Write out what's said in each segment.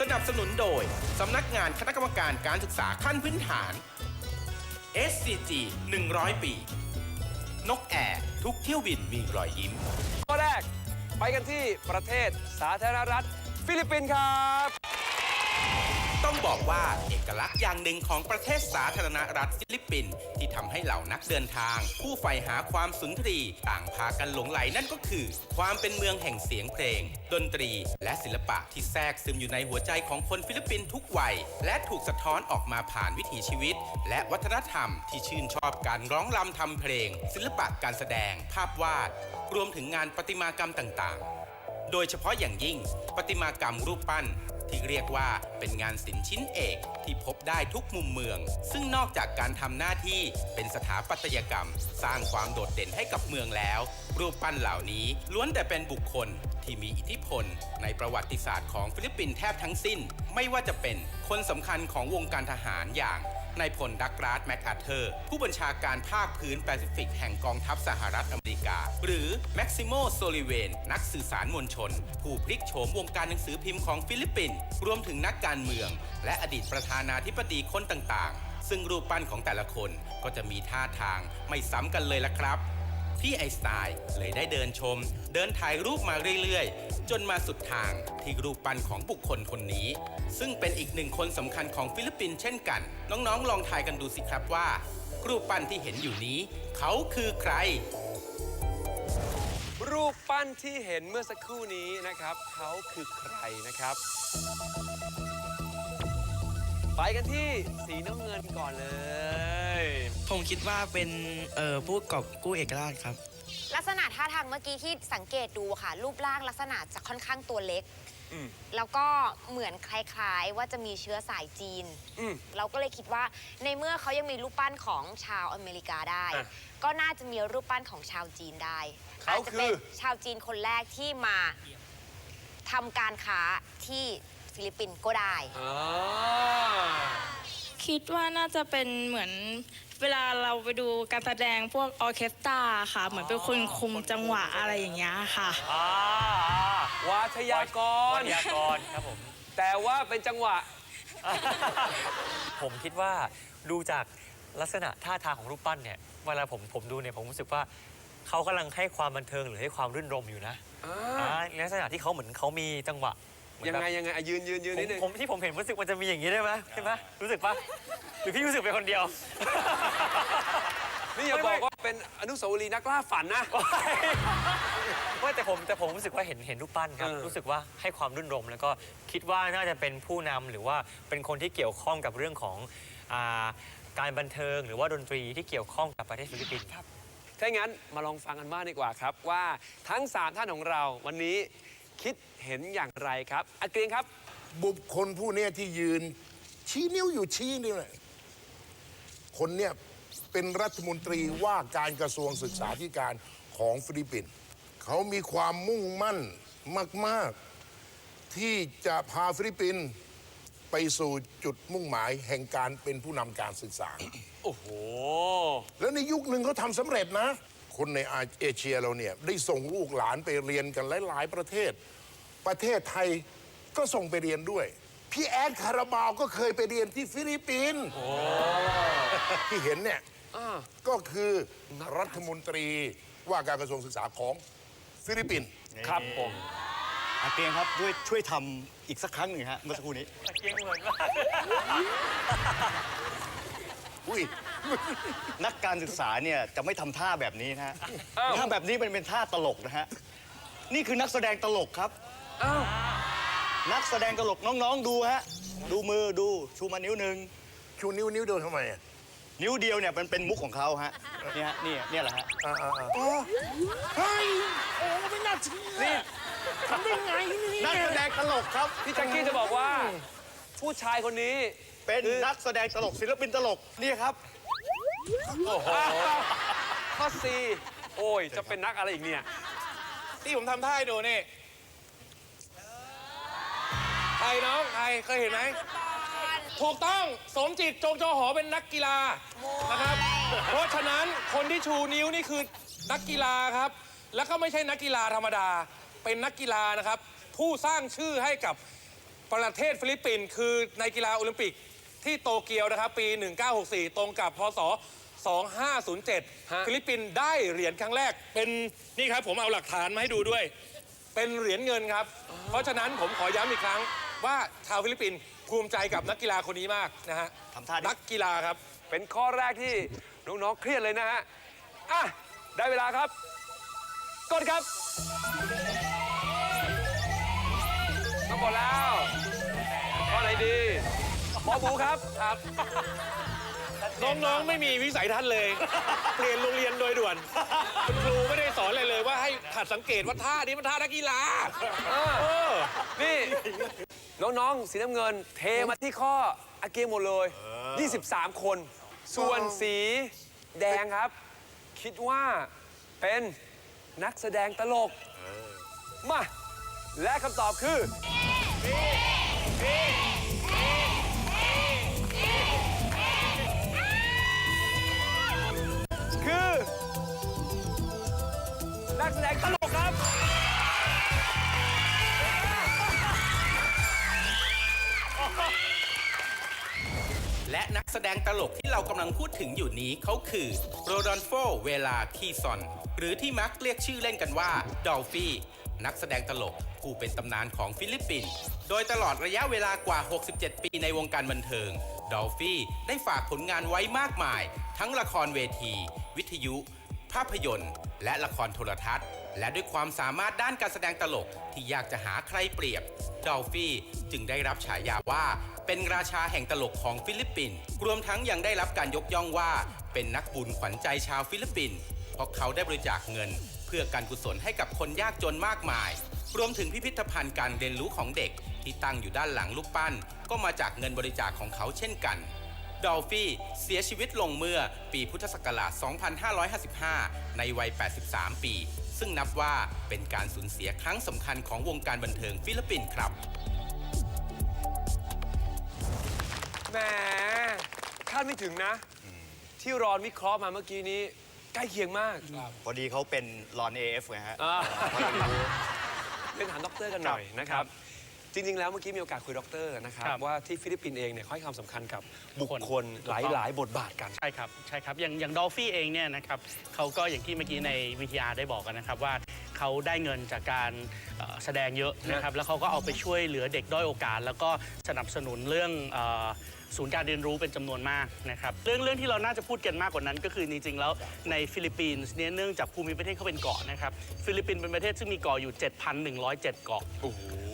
สนับสนุนโดย สำนักงานคณะกรรมการการศึกษาขั้นพื้นฐาน SCG 100 ปี นกแอร์ทุกเที่ยวบินมีรอยยิ้ม ข้อแรก ไปกันที่ประเทศสาธารณรัฐ ฟิลิปปินส์ครับ ต้องบอกว่าเอกลักษณ์อย่างหนึ่งของประเทศสาธารณรัฐฟิลิปปินส์ที่ทำให้เหล่านักเดินทาง ผู้ใฝ่หาความสุนทรีต่างพากันหลงไหลนั่นก็คือ ความเป็นเมืองแห่งเสียงเพลง ดนตรี และศิลปะที่แทรกซึมอยู่ในหัวใจของคนฟิลิปปินส์ทุกวัย และถูกสะท้อนออกมาผ่านวิถีชีวิต และวัฒนธรรมที่ชื่นชอบการร้องรำทำเพลง ศิลปะการแสดง ภาพวาด รวมถึงงานประติมากรรมต่างๆ โดยเฉพาะอย่างยิ่งประติมากรรมรูปปั้น ที่เรียกว่าเป็นงานศิลป์ชิ้นเอกที่พบได้ทุกมุมเมือง ซึ่งนอกจากการทำหน้าที่เป็นสถาปัตยกรรม สร้างความโดดเด่นให้กับเมืองแล้ว รูปปั้นเหล่านี้ล้วนแต่เป็นบุคคลที่มีอิทธิพล ในประวัติศาสตร์ของฟิลิปปินส์แทบทั้งสิ้น ไม่ว่าจะเป็นคนสำคัญของวงการทหารอย่าง นายพลดักราสแมคอาเธอร์ ผู้บัญชาการภาคพื้นแปซิฟิกแห่งกองทัพสหรัฐอเมริกา หรือแม็กซิโมโซลิเวน นักสื่อสารมวลชน ผู้พลิกโฉมวงการหนังสือพิมพ์ของฟิลิปปินส์รวมถึงนักการเมือง และอดีตประธานาธิบดีคนต่างๆ ซึ่งรูปปั้นของแต่ละคนก็จะมีท่าทางไม่ซ้ำกันเลยละครับ พี่ไอน์สไตน์เลยได้เดินชม เดินถ่ายรูปมาเรื่อยๆ จนมาสุดทางที่รูปปั้นของบุคคลคนนี้ ซึ่งเป็นอีกหนึ่งคนสำคัญของฟิลิปปินส์เช่นกัน น้องๆ ลองทายกันดูสิครับว่า รูปปั้นที่เห็นอยู่นี้ เขาคือใคร รูปปั้นที่เห็นเมื่อสักครู่นี้นะครับ เขาคือใครนะครับ ไปกันที่สีน้ำเงินก่อนเลย ผมคิดว่าเป็นเอ่อผู้กอบกู้เอกราชครับ ลักษณะท่าทางเมื่อกี้ที่สังเกตดูค่ะ รูปร่างลักษณะจะค่อนข้างตัวเล็ก อืมแล้วก็เหมือนคล้ายๆว่าจะมีเชื้อสายจีน อืม เราก็เลยคิดว่าในเมื่อเขายังมีรูปปั้นของชาวอเมริกาได้ อะก็น่าจะมีรูปปั้นของชาวจีนได้เขาอาจจะเป็นคือ ชาวจีนคนแรกที่มาทำการค้าที่ฟิลิปปินส์ก็ได้อ่า คิดว่าน่าจะเป็นเหมือนเวลาเราไปดูการแสดงพวกออร์เคสตราค่ะ เหมือนเป็นคนคุมจังหวะอะไรอย่างเงี้ยค่ะ อ่าวัทยากร วิทยากรครับผม แต่ว่าเป็นจังหวะ ผมคิดว่าดูจากลักษณะท่าทางของรูปปั้นเนี่ย เวลาผมผมดูเนี่ยผมรู้สึกว่าเขากำลังให้ความบันเทิงหรือให้ความรื่นรมอยู่นะอ่าอ่าในลักษณะที่เขาเหมือนเขามีจังหวะ เหมือนยังแบบ ไงยังไงอะยืนยืนยืนผมนิดนึงผมที่ผมเห็นรู้สึกมันจะมีอย่างนี้ได้ไหมใช่ไหมรู้สึกปะหรือพี่รู้สึกเป็นคนเดียว นี่อย่าบอกว่าเป็นอนุสาวรีย์นักล่าฝันนะ ว่าแต่ผมแต่ผมรู้สึกว่าเห็นเห็นรูปปั้นครับ เออรู้สึกว่าให้ความรื่นรม แล้วก็คิดว่าน่าจะเป็นผู้นำหรือว่าเป็นคนที่เกี่ยวข้องกับเรื่องของอาการบันเทิง หรือว่าดนตรีที่เกี่ยวข้องกับประเทศฟิลิปปินส์ครับ ถ้างั้นมาลองฟังกันบ้างดีกว่าครับว่าทั้ง 3 ท่านของเราวันนี้คิด เห็นอย่างไรครับอาเกรียงครับ บุคคลผู้เนี้ยที่ยืน ชี้นิ้วอยู่ชี้นี่แหละคนเนี่ยเป็นรัฐมนตรีว่าการกระทรวงศึกษาธิการของฟิลิปปินส์เขามีความมุ่งมั่นมาก ๆ ที่จะพาฟิลิปปินส์ไปสู่จุดมุ่งหมายแห่งการเป็นผู้นำการศึกษา โอ้โห แล้วในยุคหนึ่งเขาทำสำเร็จนะ คนในอาเอเชียเราเนี่ย ได้ส่งลูกหลานไปเรียนกันหลาย ๆ ประเทศ ประเทศไทยก็ส่งไปเรียนด้วย พี่แอดคาราบาวก็เคยไปเรียนที่ฟิลิปปินส์ที่เห็นเนี่ยอ่าก็คือรัฐมนตรีว่าการกระทรวงศึกษาของฟิลิปปินส์ครับผมอาเตียงครับด้วยช่วยทำอีกสักครั้งหนึ่งฮะเมื่อสักครู่นี้เกียงเหมือนมากอุ้ยนักการศึกษาเนี่ยจะไม่ทำท่าแบบนี้นะฮะอ้าวท่าแบบนี้มันเป็นท่าตลกนะฮะนี่คือนักแสดงตลกครับ อ้าวนักแสดงตลกน้องๆดูฮะ ดูมือดูชูมานิ้วหนึ่งชูนิ้วนิ้วเดียวทำไมอะนิ้วเดียวเนี่ยมันเป็นมุกของเขาฮะเนี่ยฮะเนี่ยเนี่ยแหละฮะอ่าอ่าอ่าอ๋อเฮ้ยโอ้ไม่น่าเชื่อนี่ทำได้ไงเนี่ยนักแสดงตลกครับพี่แจ็คกี้จะบอกว่า ผู้ชายคนนี้เป็นนักแสดงตลกศิลปินตลกนี่ครับอ้าวข้อ C โอ้ยจะเป็นนักอะไรอีกเนี่ย ที่ผมทำท่าให้ดูนี่ใค รน้องใครเคยเห็นไหม ถูกต้องสมจิตจงจอหอเป็นนักกีฬานะครับ เพราะฉะนั้นคนที่ชูนิ้วนี่คือนักกีฬาครับ แล้วก็ไม่ใช่นักกีฬาธรรมดา เป็นนักกีฬานะครับ ผู้สร้างชื่อให้กับประเทศฟิลิปปินส์คือในกีฬาโอลิมปิกที่โตเกียวนะครับ ปี 1964 ตรงกับพศ 2507 ฟิลิปปินส์ได้เหรียญครั้งแรก เป็นนี่ครับผมเอาหลักฐานมาให้ดูด้วย เป็นเหรียญเงินครับ เพราะฉะนั้นผมขอย้ำอีกครั้ง ว่าชาวฟิลิปปินส์ภูมิใจกับนักกีฬาคนนี้มากนะฮะทำท่าดิ นักกีฬาครับ เป็นข้อแรกที่น้องๆเครียดเลยนะฮะ อะ ได้เวลาครับ กดครับมากดแล้ว ข้อไหนดีหมอบูครับ ครับ น้องๆ ไม่มีวิสัยทัศน์เลย เปลี่ยนโรงเรียนโดยด่วนคุณครูไม่ได้สอนอะไรเลยว่าให้หัดสังเกตว่าท่านี้มันท่านักกีฬาเออเออนี่ น้องๆ สีน้ำเงิน เทมาที่ข้ออาเกมหมดเลย 23 คน ส่วนสีแดงครับ คิดว่าเป็นนักแสดงตลก มา และคำตอบคือ คือ นักแสดงตล ดงตลกที่เรากำลังพูดถึงอยู่นี้เขาคือโรดอนโฟเวลาคีซอน หรือที่มักเรียกชื่อเล่นกันว่าดอลฟี่ นักแสดงตลกผู้เป็นตำนานของฟิลิปปินส์โดยตลอดระยะเวลากว่า 67 ปีในวงการบันเทิง ดอลฟี่ได้ฝากผลงานไว้มากมาย ทั้งละครเวที วิทยุ ภาพยนตร์ และละครโทรทัศน์ และด้วยความสามารถด้านการแสดงตลกที่ยากจะหาใครเปรียบ ดอลฟี่จึงได้รับฉายาว่า เป็นราชาแห่งตลกของฟิลิปปินส์รวมทั้งยังได้รับการยกย่องว่า เป็นนักบุญขวัญใจชาวฟิลิปปินส์เพราะเขาได้บริจาคเงิน เพื่อการกุศลให้กับคนยากจนมากมาย รวมถึงพิพิธภัณฑ์การเรียนรู้ของเด็กที่ตั้งอยู่ด้านหลังรูปปั้น ก็มาจากเงินบริจาคของเขาเช่นกัน ดอลฟี่เสียชีวิตลงเมื่อปีพุทธศักราช 2555 ในวัย 83 ปี ซึ่งนับว่าเป็นการสูญเสียครั้งสำคัญของวงการบันเทิงฟิลิปปินส์ครับ แหมคาดไม่ถึงนะ ที่รอนวิเคราะห์มาเมื่อกี้นี้ ใกล้เคียงมากพอดีเขาเป็นรอนเอฟไงฮะ อ่าเป็นถามด็อกเตอร์กันหน่อยนะครับ จริง ๆ แล้วเมื่อกี้มีโอกาสคุยด็อกเตอร์นะครับครับว่าที่ฟิลิปปินส์เองเนี่ยเขาให้ความสำคัญกับบุคคนคลหลายๆบทบาทกัน ใช่ครับ ใช่ครับ อย่างอย่างดอลฟี่เองเนี่ยนะครับเขาก็อย่างที่เมื่อกี้ในวิทยาได้บอกกันนะครับว่าเขาได้เงินจากการเอ่อแสดงเยอะนะครับ แล้วเขาก็เอาไปช่วยเหลือเด็กด้อยโอกาส แล้วก็สนับสนุนเรื่องเอ่อศูนย์การเรียนรู้เป็นจำนวนมากนะครับ เรื่องเรื่องที่เราน่าจะพูดกันมากกว่านั้นก็คือจริงๆแล้วในฟิลิปปินส์เนี่ยเนื่องจากภูมิประเทศเขาเป็นเกาะนะครับ ฟิลิปปินส์เป็นประเทศซึ่งมีเกาะอยู่ 7,107 เกาะ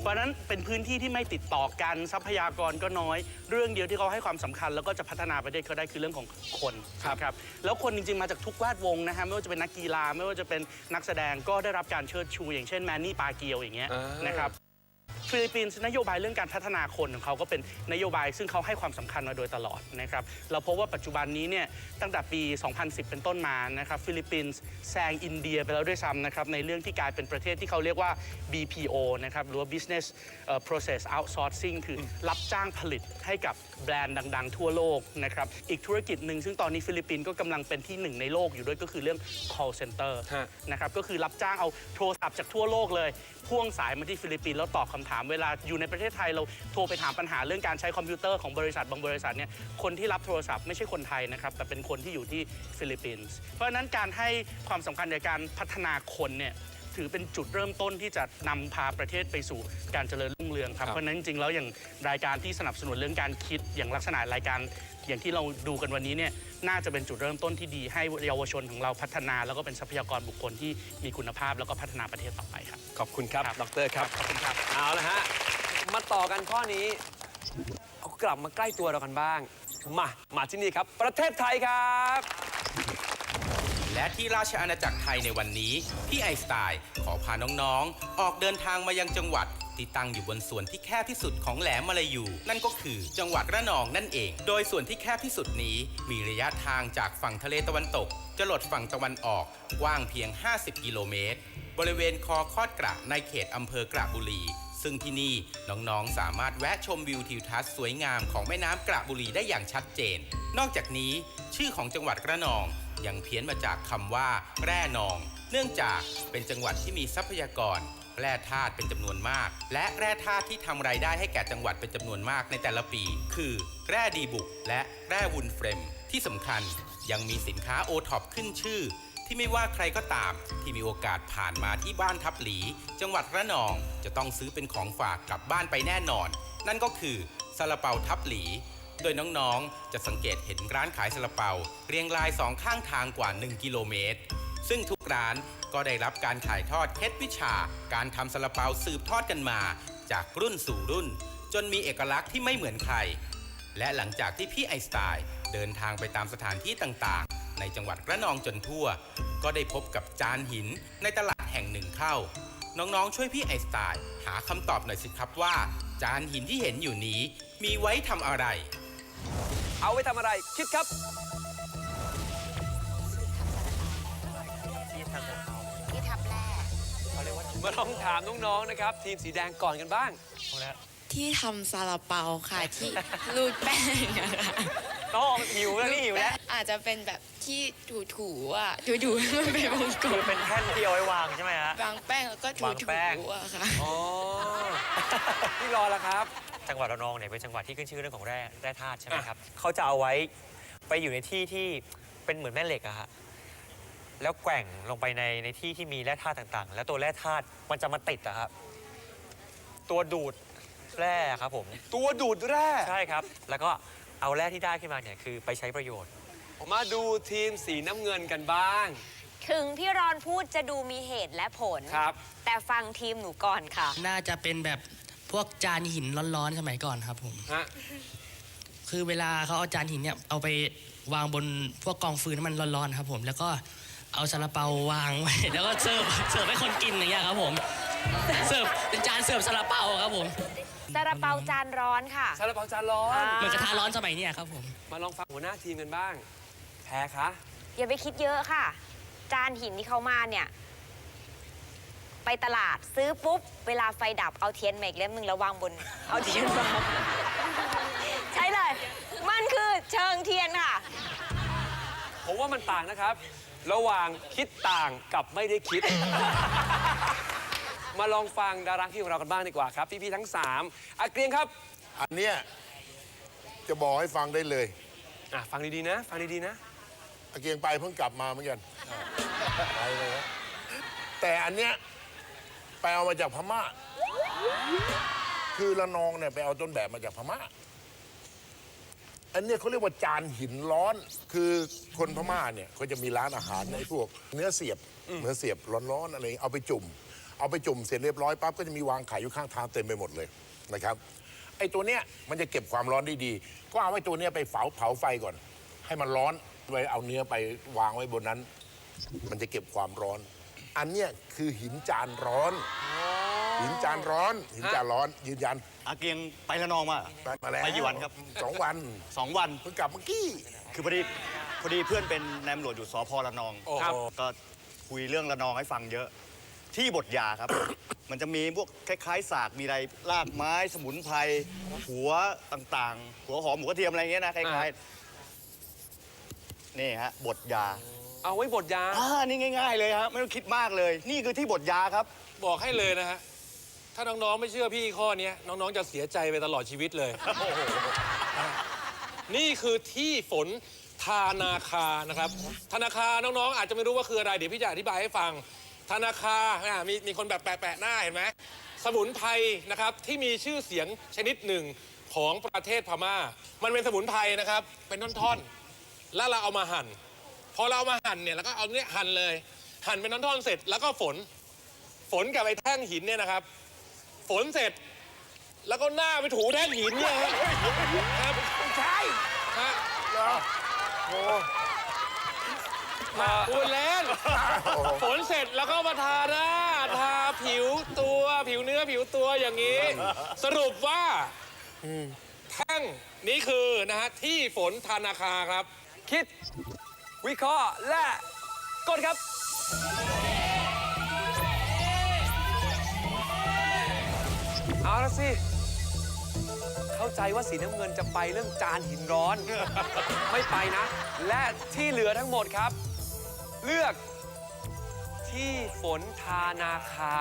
เพราะฉะนั้นเป็นพื้นที่ที่ไม่ติดต่อกันทรัพยากรก็น้อย เรื่องเดียวที่เขาให้ความสำคัญ แล้วก็จะพัฒนาประเทศเขาได้คือเรื่องของคนนะครับแล้วคนจริงๆมาจากทุกแวดวงนะฮะไม่ว่าจะเป็นนักกีฬาไม่ว่าจะเป็นนักแสดงก็ได้รับการเชิดชู อย่างเช่นแมนนี่ปาเกียวอย่างเงี้ยอ่าน นะครับ ฟิลิปปินส์นโยบายเรื่องการพัฒนาคนของเขาก็เป็นนโยบายซึ่งเขาให้ความสำคัญมาโดยตลอดนะครับเราพบว่าปัจจุบันนี้เนี่ยตั้งแต่ปี 2010 เป็นต้นมานะครับฟิลิปปินส์แซงอินเดียไปแล้วด้วยซ้ำนะครับในเรื่องที่กลายเป็นประเทศที่เขาเรียกว่า BPO นะครับหรือว่า business เอ่อ process outsourcing คือรับจ้างผลิตให้กับแบรนด์ดัง ๆ ทั่วโลกนะครับอีกธุรกิจหนึ่งซึ่งตอนนี้ฟิลิปปินส์ก็กำลังเป็นที่หนึ่งในโลกอยู่ด้วยก็คือเรื่อง call center ฮะนะครับก็คือรับจ้างเอาโทรศัพท์จากทั่วโลกเลยพ่วงสายมาที่ฟิลิปปินส์แล้วตอบคำถามเวลาอยู่ในประเทศไทยเราโทรไปถามปัญหาเรื่องการใช้คอมพิวเตอร์ของบริษัทบางบริษัทเนี่ยคนที่รับโทรศัพท์ไม่ใช่คนไทยนะครับแต่เป็นคนที่อยู่ที่ฟิลิปปินส์เพราะฉะนั้นการให้ความสำคัญในการพัฒนาคนเนี่ยถือเป็นจุดเริ่มต้นที่จะนำพาประเทศไปสู่การเจริญรุ่งเรืองครับ ครับ เพราะฉะนั้นจริงๆแล้วอย่างรายการที่สนับสนุนเรื่องการคิดอย่างลักษณะรายการอย่างที่เราดูกันวันนี้เนี่ย น่าจะเป็นจุดเริ่มต้นที่ดี ให้เยาวชนของเราพัฒนา แล้วก็เป็นทรัพยากรบุคคลที่มีคุณภาพ แล้วก็พัฒนาประเทศต่อไปครับ ขอบคุณครับครับ ดรครับ ขอบคุณครับ เอาละฮะ มาต่อกันข้อนี้เอากลับมาใกล้ตัวเรากันบ้าง มา มาที่นี่ครับ ประเทศไทยครับ และที่ราชอาณาจักรไทยในวันนี้ พี่ไอน์สไตล์ขอพาน้องๆ ออกเดินทางมายังจังหวัด ที่ตั้งอยู่บนส่วนที่แคบที่สุดของแหลมมาลายู นั่นก็คือจังหวัดระนองนั่นเอง โดยส่วนที่แคบที่สุดนี้มีระยะทางจากฝั่งทะเลตะวันตกจะหลดฝั่งตะวันออกกว้างเพียง 50 กิโลเมตร บริเวณคอคอดกระในเขตอำเภอกระบุรี ซึ่งที่นี่น้องๆสามารถแวะชมวิวทิวทัศน์สวยงามของแม่น้ำกระบุรีได้อย่างชัดเจน นอกจากนี้ชื่อของจังหวัดระนองยังเพี้ยนมาจากคำว่า แร่นอง เนื่องจากเป็นจังหวัดที่มีทรัพยากร แร่ธาตุเป็นจำนวนมาก และแร่ธาตุที่ทำรายได้ให้แก่จังหวัดเป็นจำนวนมากในแต่ละปี คือ แร่ดีบุก และแร่วุนเฟรม ที่สำคัญยังมีสินค้าโอท็อปขึ้นชื่อ ที่ไม่ว่าใครก็ตาม ที่มีโอกาสผ่านมาที่บ้านทับหลี จังหวัดระนอง จะต้องซื้อเป็นของฝากกลับบ้านไปแน่นอน นั่นก็คือซาลาเปาทับหลีโดยน้องๆ จะสังเกตเห็นร้านขายซาลาเปา เรียงรายสองข้างทางกว่า 1 กิโลเมตร ซึ่งทุกร้านก็ได้รับการถ่ายทอดเคล็ดวิชา การทำซาลาเปาสืบทอดกันมา จากรุ่นสู่รุ่น จนมีเอกลักษณ์ที่ไม่เหมือนใคร และหลังจากที่พี่ไอน์สไตล์เดินทางไปตามสถานที่ต่างๆ ในจังหวัดระนองจนทั่ว ก็ได้พบกับจานหินในตลาดแห่งหนึ่งเข้า น้องๆ ช่วยพี่ไอน์สไตล์หาคำตอบหน่อยสิครับว่า จานหินที่เห็นอยู่นี้มีไว้ทำอะไร เอาไว้ทำอะไรคิดครับ มาลองถามน้องๆนะครับ ทีมสีแดงก่อนกันบ้างเอาละที่ทำซาลาเปาค่ะที่รูดแป้งอะค่ะน้องหิวแล้วนี่หิวแล้วอาจจะเป็นแบบที่ถูๆอะถูๆให้มันเป็นวงกลคือมเป็นแท่นที่เอาไว้วางใช่ไหมฮะ วางแป้งแล้วก็ถูวางแป้ง ๆอะค่ะ อ๋อพี่รอแล้วครับ จังหวัดระนองเนี่ยเป็นจังหวัดที่ขึ้นชื่อเรื่องของแร่แร่ธาตุใช่ไหมครับเขาจะเอาไว้ไปอยู่ในที่ที่เป็นเหมือนแม่เหล็กอะฮะ แล้วแกว่งลงไปในในที่ที่มีแร่ธาตุต่างๆ แล้วตัวแร่ธาตุมันจะมาติดอะครับ ตัวดูดแร่ครับผม ตัวดูดแร่ ใช่ครับ แล้วก็เอาแร่ที่ได้ขึ้นมาเนี่ยคือไปใช้ประโยชน์มาดูทีมสีน้ำเงินกันบ้าง ถึงพี่รอนพูดจะดูมีเหตุและผล ครับ แต่ฟังทีมหนูก่อนค่ะ น่าจะเป็นแบบพวกจานหินร้อนๆสมัยก่อนครับผม ฮะ คือเวลาเขาเอาจานหินเนี่ยเอาไปวางบนพวกกองฟืนน้ำมันร้อนๆครับผม แล้วก็ เอาซาลาเปาวางไว้แล้วก็เสิร์ฟเสิร์ฟให้คนกินอย่างเงี้ยครับผมเสิร์ฟเป็นจานเสิร์ฟซาลาเปาครับผมซาลาเปาจานร้อนค่ะ ซาลาเปาจานร้อนอ่าเหมือนกระทะร้อนสมัยเนี้ยครับผม มาลองฟังหัวหน้าทีมกันบ้าง แพ้คะ อย่าไปคิดเยอะค่ะ จานหินที่เขามาเนี่ย ไปตลาดซื้อปุ๊บ เวลาไฟดับเอาเทียนมาอีกเล่มหนึ่งแล้ววางบน เอาเทียนมาใช่เลย มันคือเชิงเทียนค่ะ ผมว่ามันต่างนะครับ ระหว่างคิดต่างกับไม่ได้คิด มาลองฟังดาราที่ของเรากันบ้างดีกว่าครับ พี่ๆทั้ง3อาเกรียงครับอันเนี้ยจะบอกให้ฟังได้เลยอะฟังดีๆนะ ฟังดีๆนะ อาเกียงไปเพิ่งกลับมาเหมือนกันไปเลยนะแต่อันเนี้ยไปเอามาจากพม่า คือละนองเนี่ยไปเอาต้นแบบมาจากพม่า อันเนี้ยเขาเรียกว่าจานหินร้อน คือคนพม่าเนี่ยเขาจะมีร้านอาหารในพวก เนื้อเสียบเนื้อเสียบร้อนๆอะไรอย่างเงี้ยเอาไปจุ่ม เอาไปจุ่มเสร็จเรียบร้อยปั๊บก็จะมีวางขายอยู่ข้างทางเต็มไปหมดเลยนะครับไอ้ตัวเนี้ยมันจะเก็บความร้อนได้ดี ก็เอาไอ้ตัวเนี้ยไปเผาเผาไฟก่อน ให้มันร้อนไว้เอาเนื้อไปวางไว้บนนั้น มันจะเก็บความร้อน อันเนี้ยคือหินจานร้อน หินจานร้อนหินจานร้อน ยืนยันอาเกียงไปละนองมา ไปมาแล้วไปกี่วันครับ สองวันสองวัน เพิ่งกลับเมื่อกี้คือพอดีพอดีเพื่อนเป็นนายตำรวจอยู่สพละนองครับ ก็คุยเรื่องละนองให้ฟังเยอะ ที่บทยาครับ มันจะมีพวกคล้ายๆสากมีอะไรรากไม้สมุนไพรหัวต่างๆ หัวหอมหมูกระเทียมอะไรเงี้ยนะคล้ายๆนี่ฮะบทยาเอาไว้บทยาอ่านี่ง่าย ๆ เลยครับไม่ต้องคิดมากเลย นี่คือที่บทยาครับ บอกให้เลยนะฮะ ถ้าน้องๆไม่เชื่อพี่ข้อเนี้ยน้องๆจะเสียใจไปตลอดชีวิตเลย นี่คือที่ฝนธานาคานะครับ ธนาคารน้องๆ อาจจะไม่รู้ว่าคืออะไร เดี๋ยวพี่จะอธิบายให้ฟัง ธนาคาอะมีมีคนแบบแปะๆหน้าเห็นไหมสมุนไพรนะครับที่มีชื่อเสียงชนิดหนึ่งของประเทศพม่า มันเป็นสมุนไพรนะครับ เป็นท่อนๆ แล้วเราเอามาหั่น พอเราเอามาหั่นเนี่ยแล้วก็เอาเนี่ยหั่นเลย หั่นเป็นท่อนๆเสร็จแล้วก็ฝน ฝนกับไอ้แท่งหินเนี่ยนะครับ ฝนเสร็จ แล้วก็หน้าไปถูแท่งหินเนี่ยฮะครับไม่ใช่ฮะเหรอโอ้พูดเล่นฝนเสร็จแล้วก็มาทาหน้าทาผิวตัวผิวเนื้อผิวตัวอย่างนี้ สรุปว่าแท่งนี้คือนะฮะที่ฝนธนาคาครับ คิด วิเคราะห์และกดครับ เอาละสิ เข้าใจว่าสีน้ำเงินจะไปเรื่องจานหินร้อน ไม่ไปนะ และที่เหลือทั้งหมดครับ เลือกที่ฝนทานาคา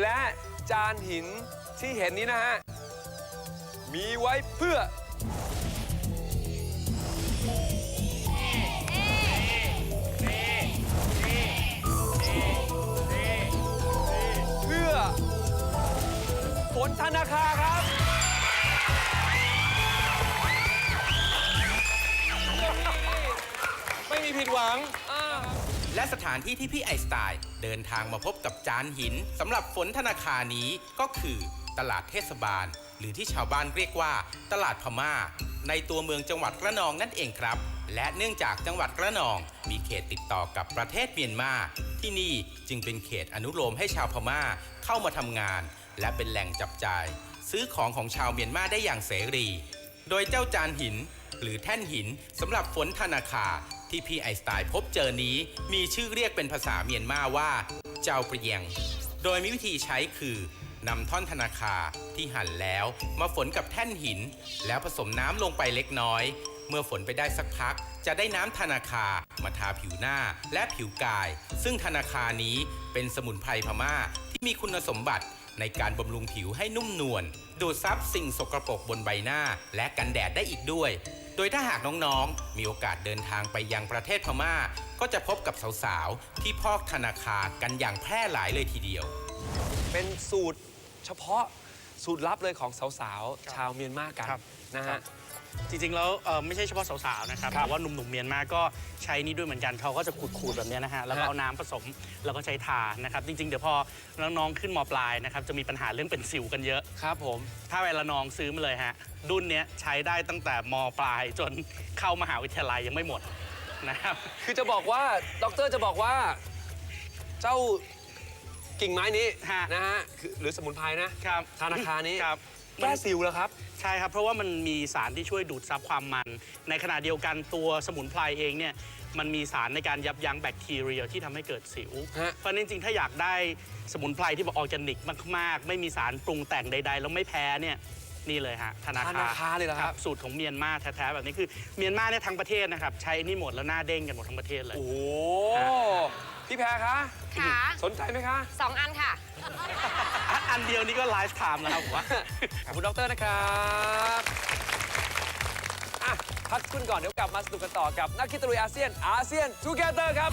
และจานหินที่เห็นนี้นะฮะ มีไว้เพื่อ ฝนธนาคารครับ ไม่มีผิดหวัง และสถานที่ที่พี่ไอน์สไตล์ เดินทางมาพบกับจานหินสำหรับฝนธนาคารนี้ก็คือตลาดเทศบาล หรือที่ชาวบ้านเรียกว่าตลาดพม่า ในตัวเมืองจังหวัดระนองนั่นเองครับ และเนื่องจากจังหวัดระนอง มีเขตติดต่อกับประเทศเมียนมา ที่นี่จึงเป็นเขตอนุโลมให้ชาวพม่าเข้ามาทำงาน และเป็นแหล่งจับจ่าย ซื้อของของชาวเมียนมาได้อย่างเสรี โดยเจ้าจานหิน หรือแท่นหินสำหรับฝนธนาคาที่พี่ไอน์สไตล์พบเจอนี้ มีชื่อเรียกเป็นภาษาเมียนมาว่า เจ้าเปรียง โดยมีวิธีใช้คือนำท่อนธนาคาที่หั่นแล้วมาฝนกับแท่นหิน แล้วผสมน้ำลงไปเล็กน้อย เมื่อฝนไปได้สักพัก จะได้น้ำธนาคามาทาผิวหน้าและผิวกาย ซึ่งธนาคานี้เป็นสมุนไพรพม่าที่มีคุณสมบัติ ในการบำรุงผิวให้นุ่มนวลดูดซับสิ่งสกรปรกบนใบหน้า และกันแดดได้อีกด้วย โดยถ้าหากน้องๆ มีโอกาสเดินทางไปยังประเทศพม่า ก็จะพบกับสาวๆ ที่พอกธนาคารกันอย่างแพร่หลายเลยทีเดียว เป็นสูตรเฉพาะสูตรลับเลยของสาวๆ ชาวเมียนมากันครับนะครัฮะบ จริงๆ แล้วเอ่อไม่ใช่เฉพาะสาวๆ นะครับครับแต่ว่าหนุ่มๆ เมียนมาก็ใช้นี่ด้วยเหมือนกันเขาก็จะขูดๆ แบบเนี้ยนะฮะ แล้วก็ฮะเอาน้ำผสมแล้วก็ใช้ทานะครับ จริงๆ เดี๋ยวพอน้องๆ ขึ้นมปลายนะครับจะมีปัญหาเรื่องเป็นสิวกันเยอะ ครับผม ถ้าเวลาน้องซื้อมาเลยฮะรุ่นเนี้ยใช้ได้ตั้งแต่มปลายจนเข้ามหาวิทยาลัยยังไม่หมดนะครับ คือจะบอกว่าด็อกเตอร์จะบอกว่า เจ้ากิ่งไม้นี้ฮะ นะฮะคือหรือสมุนไพรนะครับธนาคารนี้ ครับ แก้สิวแล้วครับ ใช่ครับ เพราะว่ามันมีสารที่ช่วยดูดซับความมัน ในขณะเดียวกันตัวสมุนไพรเองเนี่ยมันมีสารในการยับยั้งแบคทีเรียที่ทำให้เกิดสิว ฮะ เพราะฉะนั้นจริงๆถ้าอยากได้สมุนไพรที่แบบออร์แกนิกมาก ๆ ไม่มีสารปรุงแต่งใด ๆ แล้วไม่แพ้เนี่ย นี่เลยฮะธนาธคารนาคารเลยเหรอครับ สูตรของเมียนมาแท้ๆแบบนี้คือเมียนมาเนี่ยทั้งประเทศนะครับ ใช้นี่หมดแล้วหน้าเด้งกันหมดทั้งประเทศเลย โอ้โหฮะพี่แพรคะ ค่ะสนใจไหมคะสองอันค่ะ อันอันเดียวนี่ก็ไลฟ์ไทม์แล้วครับผมว่า ขอบคุณดอกเตอรนะครับอะพักคุณก่อนเดี๋ยวกลับมาสนุกกันต่อกับนักคิดตะลุยอาเซียนอาเซียนทูเกเตอร์ครับ